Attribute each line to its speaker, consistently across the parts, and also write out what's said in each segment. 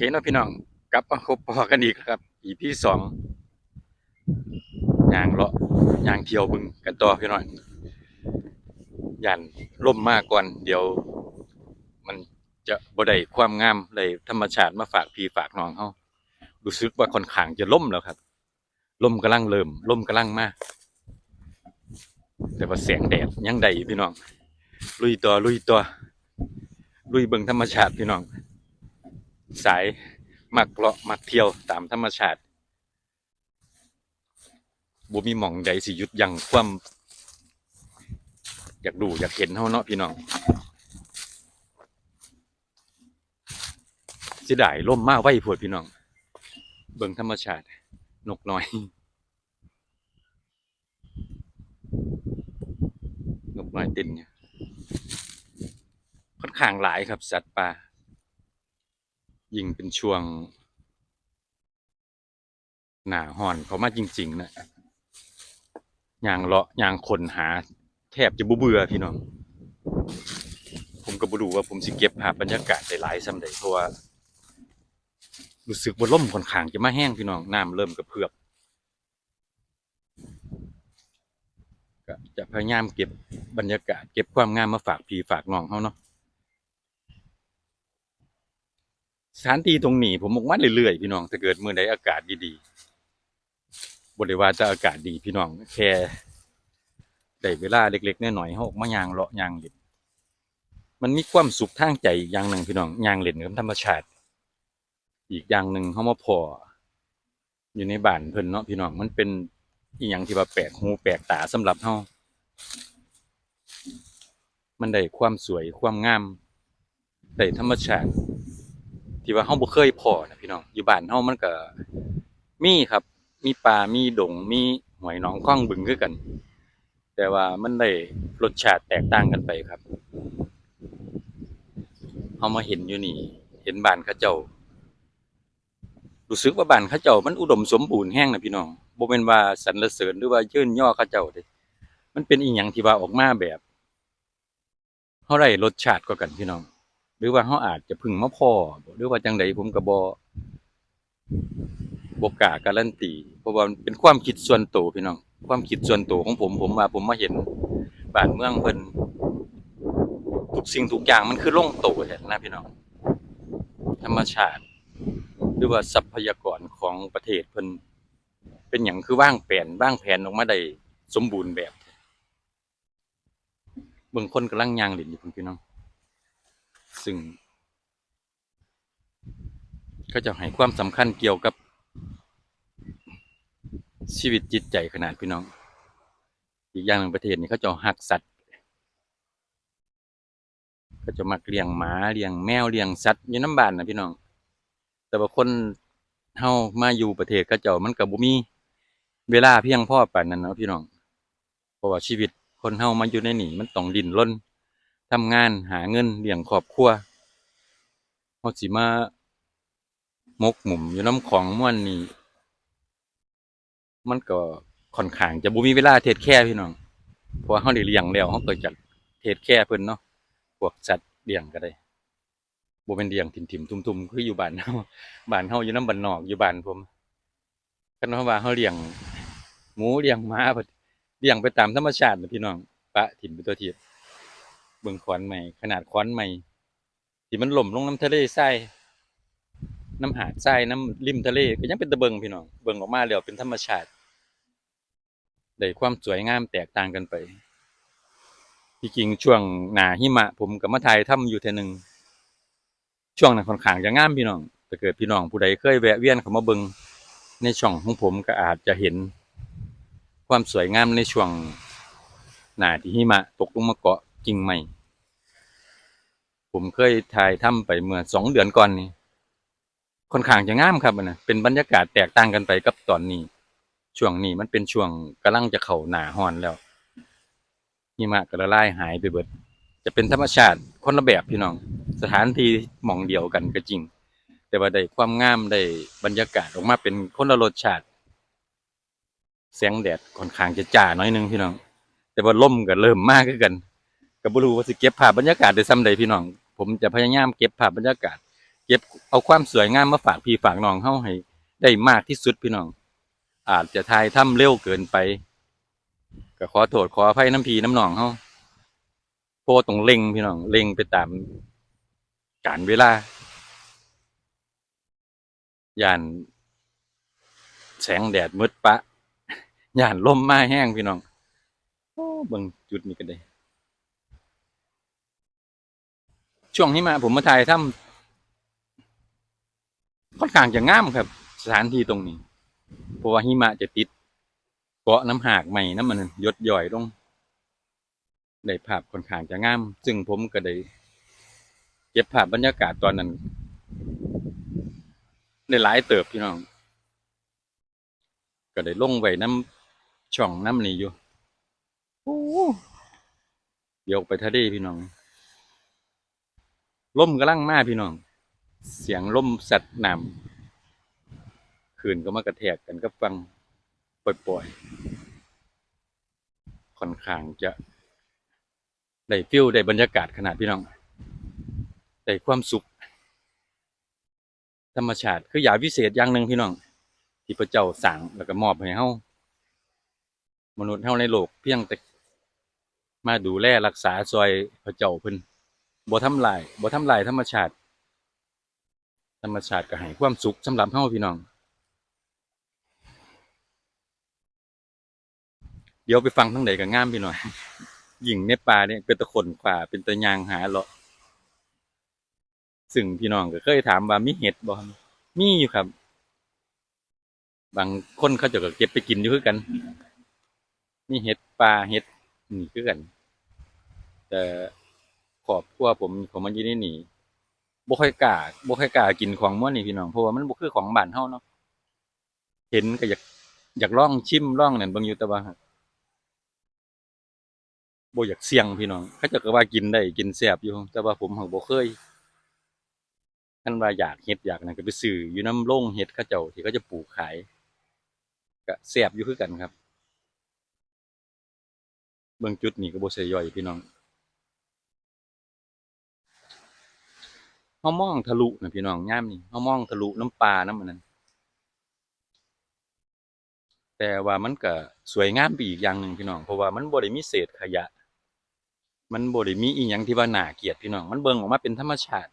Speaker 1: เคเนาะพี่น้องกลับมาคบพอกันอีกครับอีพีสองยางเลาะยางเที่ยวบึงกันต่อพี่น้องยันล่มมากก่อน เดี๋ยว มันจะบ่ได้ความงามเลยธรรมชาติมาฝากพี่ฝากน้องเฮารู้สึกว่าค่อนข้างจะล่มแล้วครับล่มกำลังเริ่มล่มกำลังมาก แต่ว่าแสงแดดยังได้พี่น้อง ลุยตัวลุยตัวลุยเบิ่งธรรมชาติพี่น้อง สายมักเลาะมักเที่ยวตามธรรมชาติบ่มีหม่องใดสิหยุดยังความ อยากดูอยากเห็นเฮาเนาะพี่น้องสิได้ล่มมาไว้พวดพี่น้อง เบิ่งธรรมชาติ นกน้อย นกน้อยตินเนี่ยค่อนข้างหลายครับสัตว์ป่า ยิ่งเป็นช่วง หนาห่อนเขามาจริง ๆ นะยางเลาะยางคนหา แทบจะบ่เบื่อพี่น้อง ผมก็บ่รู้ว่าผมสิเก็บภาพบรรยากาศได้หลายส่ำใดเพราะว่ารู้สึกว่าล่มค่อนข้างจะมาแห้งพี่น้องน้ำเริ่มกระเพื่อมก็จะพยายามเก็บบรรยากาศ เก็บความงามมาฝากพี่ฝากน้องเขาเนาะ สถานที่ตรงนี้ ผมบอกว่าเรื่อยๆพี่น้องถ้าเกิดเมื่อใดอากาศดีๆบริว่าจะอากาศดีพี่น้องแค่ได้เวลาเล็กๆน้อยๆเขาออกมายางเลาะยางเล่นมันมีความสุขทางใจอย่างหนึ่งพี่น้องยางเล่นกับธรรมชาติ อีกอย่างหนึ่งเขามาพออยู่ในบ้านเพิ่นเนาะพี่น้องมันเป็นอีหยังที่ว่าแปลกหูแปลกตาสำหรับเฮามันได้ความสวยความงามได้ธรรมชาติ ที่ว่าเฮาบ่เคยพอนะพี่น้องอยู่บ้านเฮามันก็มีครับ มีป่ามีดงมีหอยหนองคลองบึงคือกัน แต่ว่ามันได้รสชาติแตกต่างกันไปครับเฮามาเห็นอยู่นี่ เห็นบ้านเขาเจ้ารู้สึกว่าบ้านเขาเจ้ามันอุดมสมบูรณ์แห้งนะพี่น้องบ่แม่นว่าสรรเสริญหรือว่ายื่นย่อเขาเจ้าเด้มันเป็นอีหยังที่ว่าออกมาแบบเฮาได้รสชาติกว่ากันพี่น้อง หรือว่าเขาอาจจะพึ่งมาพ่อหรือว่าจังใดผมก็บ่บ่กล้าการันตีเพราะว่าเป็นความคิดส่วนตัวพี่น้อง ความคิดส่วนตัวของผมผมว่าผมมาเห็นบ้านเมืองเพิ่นทุกสิ่งทุกอย่างมันคือลงตัวแท้นะพี่น้อง ธรรมชาติ หรือว่าทรัพยากรของประเทศเพิ่นเป็นหยังคือว่างแผนว่างแผนออกมาได้สมบูรณ์แบบเบิ่งคนกำลังยางเล่นอยู่พี่น้อง ซึ่งเขาจะให้ความสำคัญเกี่ยวกับ ชีวิตจิตใจขนาดพี่น้อง อีกอย่างหนึ่งประเทศนี้เขาจะหักสัตว์เขาจะมักเลี้ยงหมาเลี้ยงแมวเลี้ยงสัตว์อยู่น้ำบานนะพี่น้อง แต่ว่าคนเฮามาอยู่ประเทศเขาเจ้ามันก็บ่มี เวลาเพียงพอปานนั้นเนาะพี่น้อง เพราะว่าชีวิตคนเฮามาอยู่ในนี่มันต้องดิ้นรน ทำงานหาเงินเลี้ยงครอบครัวเฮาสิมามกหมุมอยู่น้ำของม่วนนี่มันก็ค่อนข้างจะบ่มีเวลาเทคแคร์พี่น้องเพราะเฮาได้เลี้ยงแล้วเฮาก็จะเทคแคร์เพิ่นเนาะพวกสัตว์เลี้ยงก็ได้บ่เป็นเลี้ยงถิ่มๆทุ่มๆคืออยู่บ้านเฮาบ้านเฮาอยู่น้ำบ้านนอกอยู่บ้านผมคันว่าเฮาเลี้ยงหมูเลี้ยงหมาเพิ่นเลี้ยงไปตามธรรมชาติน่ะพี่น้องปะถิ่มไปตัวทีบ เบิ่งขอนใหม่ ขนาดขอนใหม่ ที่มันหล่มลงน้ำทะเลทรายน้ำหาดทรายน้ำริมทะเลก็ยังเป็นตะเบิงพี่น้องเบิงออกมาแล้วเป็นธรรมชาติได้ความสวยงามแตกต่างกันไปที่จริงช่วงหนาหิมะ ผมกับมาถ่ายทำอยู่เทนึงช่วงนั้นค่อนข้างจะงามพี่น้องถ้าเกิดพี่น้องผู้ใดเคยแวะเวียนเข้ามาเบิงในช่องของผมก็อาจจะเห็น ความสวยงามในช่วงหนาที่หิมะตกลงมาเกาะ กิ่งใหม่ ผมเคยถ่ายทำไปเมื่อสองเดือนก่อนนี่ค่อนข้างจะงามครับนะเป็นบรรยากาศแตกต่างกันไปกับตอนนี้ ช่วงนี้มันเป็นช่วงกำลังจะเข้าหนาฮ้อนแล้วหิมะก็ละลายหายไปเบิด จะเป็นธรรมชาติคนละแบบพี่น้อง สถานที่มองเดียวกันก็จริง แต่ว่าได้ความงามได้บรรยากาศออกมาเป็นคนละรสชาติแสงแดดค่อนข้างจะจ้าหน้อยนึงพี่น้อง แต่ว่าล่มก็เริ่มมากขึ้นกัน ก็บ่รู้ว่าสิเก็บภาพบรรยากาศได้ซ้ำใดพี่น้อง ผมจะพยายามเก็บภาพบรรยากาศ เก็บเอาความสวยงามมาฝากพี่ฝากน้องเฮาให้ ได้มากที่สุดพี่น้อง อาจจะทายถ้ำเร็วเกินไปก็ขอโทษขออภัยน้ำพีน้ำหนองเฮาโพต้องเล็งพี่น้องเล็งไปตามการเวลาย่านแสงแดดมืดปะย่านลมมาแห้งพี่น้องโอ้เบิ่งจุดนี้ก็ได้ ช่วงที่มาผมมาถ่ายถ้ำค่อนข้างจะงามครับ สถานที่ตรงนี้ เพราะว่าหิมะจะติดเกาะน้ำหากใหม่น้ำมันยดย่อยลงได้ภาพค่อนข้างจะงาม ซึ่งผมก็ได้เก็บภาพบรรยากาศตอนนั้นได้หลายเติบพี่น้อง ก็ได้ลงไว้น้ำช่องน้ำนี่อยู่โอ้เดี๋ยวไปทะเลพี่น้อง ล่มกำลังมาพี่น้อง เสียงล่มสัตว์น้ำคืนก็มากระแทกกันก็ฟังปล่อยๆค่อนข้างจะได้ฟิลได้บรรยากาศขนาดพี่น้องได้ความสุข ธรรมชาติคืออย่าวิเศษอย่างหนึ่งพี่น้อง ที่พระเจ้าสั่งแล้วก็มอบให้เฮามนุษย์เฮาในโลกเพียงแต่มาดูแลรักษาซอยพระเจ้าเพิ่น บ่ทำลายบ่ทำลายธรรมชาติ ธรรมชาติก็ให้ความสุขสำหรับเฮาพี่น้อง เดี๋ยวไปฟังทั้งใดก็งามพี่หน้องหญิงในป่าเนี่ยเป็นตะคนขวาเป็นตะยางหาเลาะซึ่งพี่น้องก็เคยถามว่ามีเห็ดบ่มีอยู่ครับ บางคนเขาจะก็เก็บไปกินอยู่คือกัน มีเห็ดปลาเห็ดนี่คือกัน แต่ ขอบครัวผมผมมันอยู่ในนี่บ่ค่อยกล้าบ่ค่อยกล้ากินของม้วนนี่พี่น้องเพราะว่ามันบ่คือของบ้านเฮาเนาะเห็นก็อยากอยากลองชิมลองนั่นเบิ่งอยู่แต่ว่าบ่อยากเสี่ยงพี่น้องเขาจะก็ว่ากินได้กินแซ่บอยู่ แต่ว่าผมหักบ่เคยคันว่าอยากเฮ็ดอยากนั่นก็ไปซื้ออยู่น้ำโรงเฮ็ดเขาเจ้าที่เขาจะปลูกขายก็แซ่บอยู่คือกันครับ เบิ่งจุดนี้ก็บ่ใช่ย่อยพี่น้อง เฮามองทะลุนะพี่น้องย่ามนี่เฮามองทะลุน้ำปลาน้ำมันนั้นแต่ว่ามันก็สวยงามไปอีกอย่างหนึ่งพี่น้องเพราะว่ามันบ่ได้มีเศษขยะ มันบ่ได้มีอีหยังที่ว่าน่าเกียดพี่น้องมันเบิ่งออกมาเป็นธรรมชาติ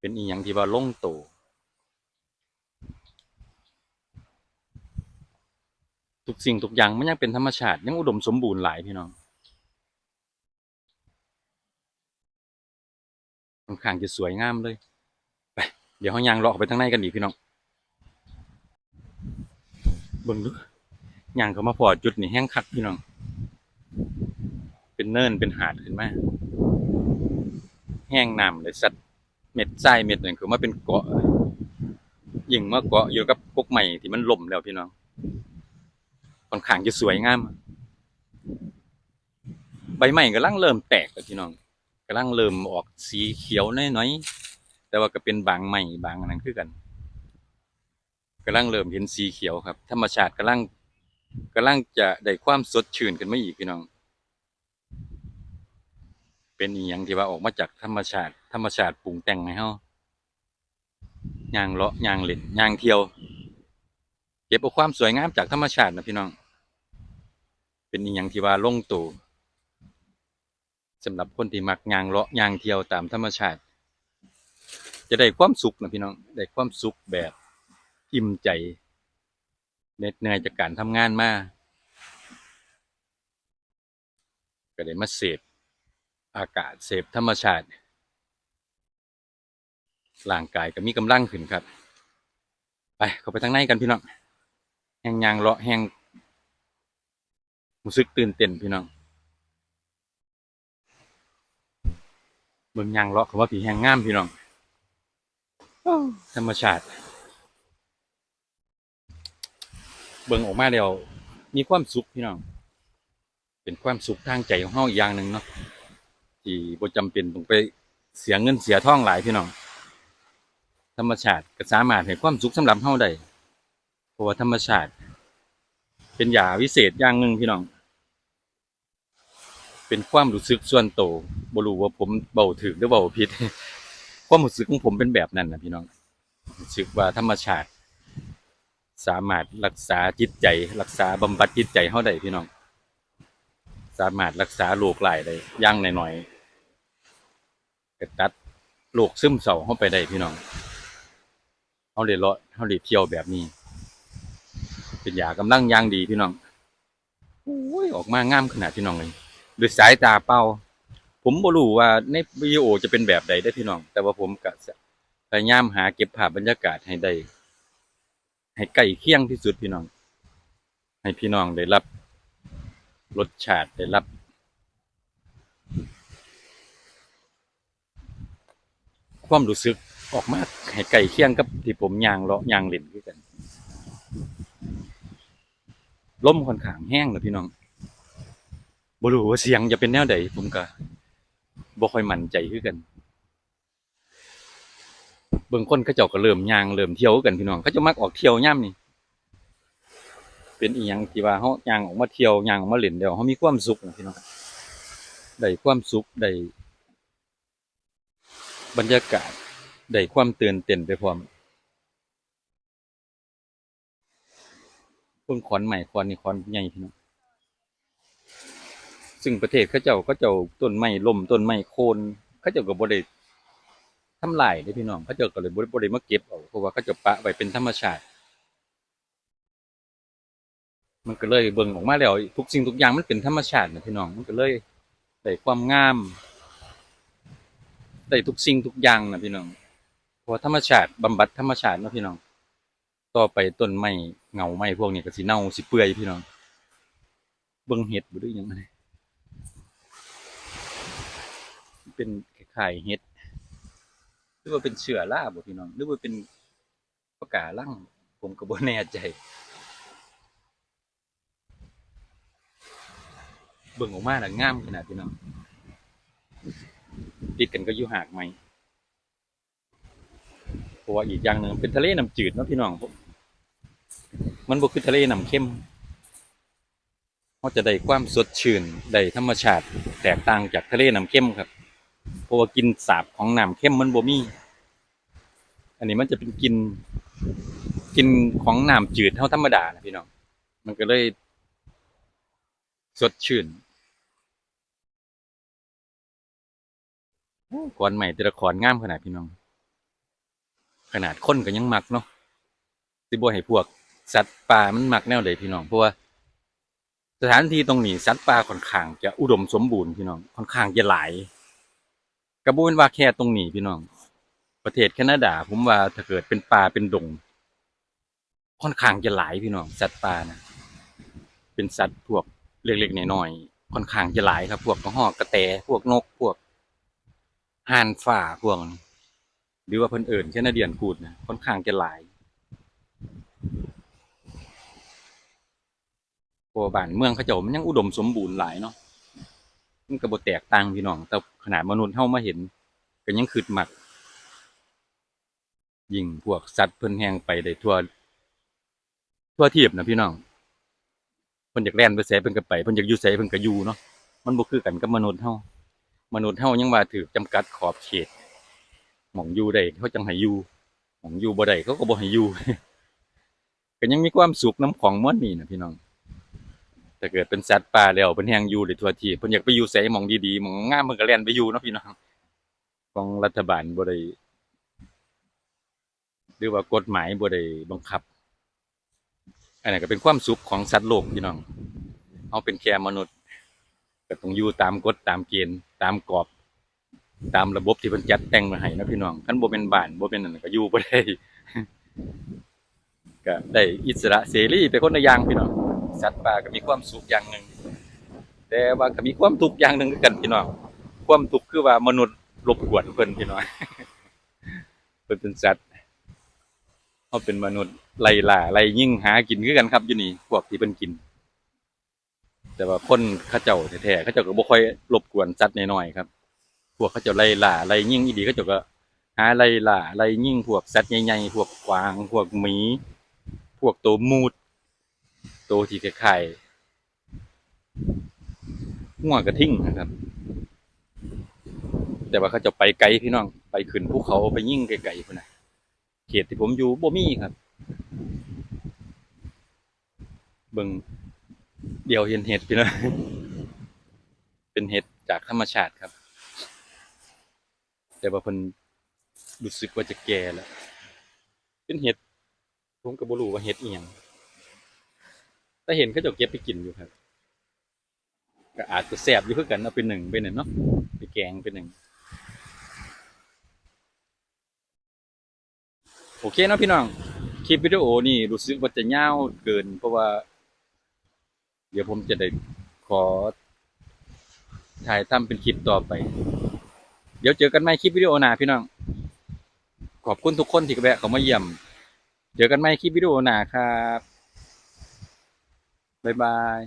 Speaker 1: เป็นอีหยังที่ว่าลงโตทุกสิ่งทุกอย่างมันยังเป็นธรรมชาติยังอุดมสมบูรณ์หลายพี่น้อง ค่อนข้างจะสวยงามเลย ไป เดี๋ยวเขายางเลาะอไปทางในกันอีพี่น้องเบิ่งดูยางเขามาพอจุดนี่แห้งคักพี่น้อง เป็นเนินเป็นหาดขึ้นมา แห้งน้ำเลยสัตว์เม็ดทรายเม็ดหนึ่งคือมาเป็นเกาะยิ่งมาเกาะอยู่กับกกใหม่ที่มันล่มแล้วพี่น้องค่อนข้างจะสวยงาม ใบไม้กำลังเริ่มแตกแล้วพี่น้อง กำลังเริ่มออกสีเขียวน้อยๆแต่ว่าก็เป็นบางใหม่บางอันนั้นคือกันกำลังเริ่มเห็นสีเขียวครับ ธรรมชาติกำลังกำลังจะได้ความสดชื่นขึ้นมาอีกพี่น้อง เป็นอีหยังที่ว่าออกมาจากธรรมชาติ ธรรมชาติปรุงแต่งให้เฮาย่างเลาะย่างเล่นย่างเที่ยวเก็บเอาความสวยงามจากธรรมชาตินะพี่น้อง เป็นอีหยังที่ว่าลงตัว สำหรับคนที่มักยางเลาะยางเที่ยวตามธรรมชาติ จะได้ความสุขนะพี่น้องได้ความสุขแบบอิ่มใจเหน็ดเหนื่อยจากการทำงานมาก็ได้มาเสพอากาศเสพธรรมชาติร่างกายก็มีกำลังขึ้นครับ ไปเข้าไปทางในกันพี่น้องแห้งยางเลาะแห้งรู้สึกตื่นเต้นพี่น้อง เบิ่งยางเลาะคำว่าผีแหงงามพี่น้องธรรมชาติ เบิ่งออกมาแล้วมีความสุขพี่น้อง เป็นความสุขทางใจของเฮาอีกอย่างหนึ่งเนาะที่บ่จำเป็นต้องไปเสียเงินเสียทองหลายพี่น้อง ธรรมชาติก็สามารถให้ความสุขสำหรับเฮาได้เพราะว่าธรรมชาติ เป็นยาวิเศษอย่างหนึ่งพี่น้อง เป็นความรู้สึกส่วนตัว บรู้ว่าผมเบาถึกหรือเบาผิดความรู้สึกของผมเป็นแบบนั้นนะพี่น้องรู้สึกว่าธรรมชาติ สามารถรักษาจิตใจ รักษาบำบัดจิตใจเฮาได้พี่น้อง สามารถรักษาโรคหลายได้ย่างหน่อยๆก็ตัดโรคซึมเศร้าเฮาไปได้พี่น้องเฮาได้เลาะเฮาได้เที่ยวแบบนี้ เป็นยากำลังย่างดีพี่น้องโอ้ยออกมางามขนาดพี่น้องเลยด้วยสายตาเปล่า ผมบ่รู้ว่าในวิดีโอจะเป็นแบบใดได้พี่น้อง แต่ว่าผมก็พยายามหาเก็บภาพบรรยากาศให้ได้ ให้ใกล้เคียงที่สุดพี่น้อง ให้พี่น้องได้รับรสชาติได้รับ ความรู้สึกออกมาให้ใกล้เคียงกับที่ผมย่างเลาะย่างเล่นคือกันลมค่อนข้างแห้งนะพี่น้องบรูว่าเสียงจะเป็นแนวใดผมก็ บ่ค่อยมั่นใจคือกัน เบิ่งคนเขาเจ้าก็เริ่มย่างเริ่มเที่ยวกันพี่น้องเขาจะมักออกเที่ยวย่ำนี่เป็นอีหยังที่ว่าเฮาย่างออกมาเที่ยวย่างออกมาเล่นแล้วเฮามีความสุขนะพี่น้องได้ความสุขได้บรรยากาศได้ความตื่นเต้นไปพร้อมเพิ่งขอนใหม่ขอนนี่ขอนใหญ่พี่น้อง ซึ่งประเทศเขาเจ้าเขาเจ้าต้นไม้ล่มต้นไม้โคนเขาเจ้าก็บ่ได้ทำลายเด้พี่น้องเขาเจ้าก็เลยบ่ได้บ่ได้มาเก็บเอาเพราะว่าเขาเจะปะไว้เป็นธรรมชาติ มันก็เลยเบิ่งออกมาแล้วทุกสิ่งทุกอย่างมันเป็นธรรมชาตินะพี่น้องมันก็เลยได้ความงามได้ทุกสิ่งทุกอย่างนะพี่น้องเพราะธรรมชาติบำบัดธรรมชาตินะพี่น้อง ต่อไปต้นไม้เงาไม้พวกนี้ก็สิเน่าสิเปื่อยพี่น้อง เบิ่งเห็ดบ่หรือยังไง เป็นคล้ายๆเห็ดหรือว่าเป็นเชื้อราบ่พี่น้องหรือว่าเป็นปะการังผมก็บ่แน่ใจเบิ่งออกมาแล้วงามขนาดพี่น้องติดกันก็อยู่หากไหมเพราะว่าอีกอย่างหนึ่งเป็นทะเลน้ำจืดนะพี่น้องมันบ่คือทะเลน้ำเข้มเขาจะได้ความสดชื่นได้ธรรมชาติแตกต่างจากทะเลน้ำเข้มครับ ราะว่ากินสาบของน้ำเข้มมันบ่มี อันนี้มันจะเป็นกิน กินของน้ำจืดเท่าธรรมดานะพี่น้อง มันก็เลย สดชื่นโอ้ก่อนใหม่แต่ละครงามขนาดพี่น้อง ขนาดคนก็ยังมักเนาะสิบ่ให้พวก สัตว์ป่ามันมักแนวใดพี่น้องเพราะว่าสถานที่ตรงนี้สัตว์ป่าค่อนข้างจะอุดมสมบูรณ์พี่น้องค่อนข้างจะหลาย กระบวนว่าแค่ตรงนี้พี่น้อง ประเทศแคนาดา ผมว่าถ้าเกิดเป็นป่าเป็นดง ค่อนข้างจะหลายพี่น้อง สัตว์ป่านะเป็นสัตว์พวกเล็กๆน้อยๆค่อนข้างจะหลายครับ พวกกระหอกกระแตพวกนกพวกห่านฝ่าพวกหรือว่าเพิ่นเอิ่นแคนาเดียนกูดนะค่อนข้างจะหลายพราะว่าบ้านเมืองเขาเจ้ามันยังอุดมสมบูรณ์หลายเนาะ มันก็บ่แตกต่างพี่น้อง แต่ขนาดมนุษย์เฮามาเห็นก็ยังคิดหมัก ยิ่งพวกสัตว์เพิ่นแฮงไปได้ทั่ว ทั่วทีบนะพี่น้องเพิ่นอยากแล่นไปไสเพิ่นก็ไปเพิ่นอยากอยู่ไสเพิ่นก็อยู่เนาะมันบ่คือกันกับมนุษย์เฮามนุษย์เฮายังว่าถูกจำกัดขอบเขตหม่องอยู่ได้เขาจังให้อยู่หม่องอยู่บ่ได้เขาก็บ่ให้อยู่ก็ยังมีความสุขน้ำของมวนนี่นะพี่น้อง ถ้าเกิดเป็นสัตว์ป่าแล้วเพิ่นแฮงอยู่ได้ทั่วทีเพิ่นอยากไปอยู่ไสหม่องดีๆหม่องงามเพิ่นก็แล่นไปอยู่เนาะพี่น้องของรัฐบาลบ่ได้หรือว่ากฎหมายบ่ได้บังคับ อันนั้นก็เป็นความสุขของสัตว์โลกพี่น้องเอาเป็นแค่มนุษย์ก็ต้องอยู่ตามกฎตามเกณฑ์ตามกรอบ ตามระบบที่เพิ่นจัดแต่งมาให้นะพี่น้องคันบ่เป็นบ้านบ่เป็นนั่นก็อยู่บ่ได้ก็ได้อิสระเสรีไปคนละอย่างพี่น้อง สัตว์ป่าก็มีความสุขอย่างหนึ่ง แต่ว่าก็มีความทุกข์อย่างหนึ่งกันพี่น้อง ความทุกข์คือว่ามนุษย์รบกวนเพิ่นพี่น้องเพิ่นเป็นสัตว์เขาเป็นมนุษย์ไล่ล่าไล่ยิ่งหากินคือกันครับอยู่นี่พวกที่เป็นกิน แต่ว่าคนข้าเจ้าแท้ๆเข้าเจ้าก็บ่ค่อยรบกวนสัตว์น้อยๆครับ พวกเข้าเจ้าไล่ล่าไล่ยิ่งอีดีเข้าเจ้าก็หาไล่ล่าไล่ยิ่งพวกสัตว์ใหญ่ๆพวกกวาง พวกหมี พวกตัวมูด ตัวที่คล้ายๆหัวกระทิ่งนะครับ แต่ว่าเขาจะไปไกลพี่น้อง ไปขึ้นภูเขาไปยิ่งไกลๆพุ่นน่ะเขตที่ผมอยู่บ่มีครับ เบิ่งเดี๋ยวเห็นเห็ดพี่น้องเป็นเห็ดจากธรรมชาติครับ แต่ว่าเพิ่นรู้สึกว่าจะแก่แล้ว เป็นเห็ดผมก็บ่รู้ว่าเห็ดอีหยัง แต่เห็นเขาจ้าเก็บไปกินอยู่ครับ ก็อาจจะแซ่บอยู่คือกันเอาไปหนึ่งไปหนึ่งเนาะไปแกงไปหนึ่งโอเคเนาะพี่น้อง คลิปวิดีโอนี่รู้สึกว่าจะยาวเกิน เพราะว่า เดี๋ยวผมจะได้ขอ ถ่ายทำเป็นคลิปต่อไป เดี๋ยวเจอกันใหม่คลิปวิดีโอหน้าพี่น้อง ขอบคุณทุกคนที่แวะเข้ามาเยี่ยม เจอกันใหม่คลิปวิดีโอหน้าครับ บ๊ายบาย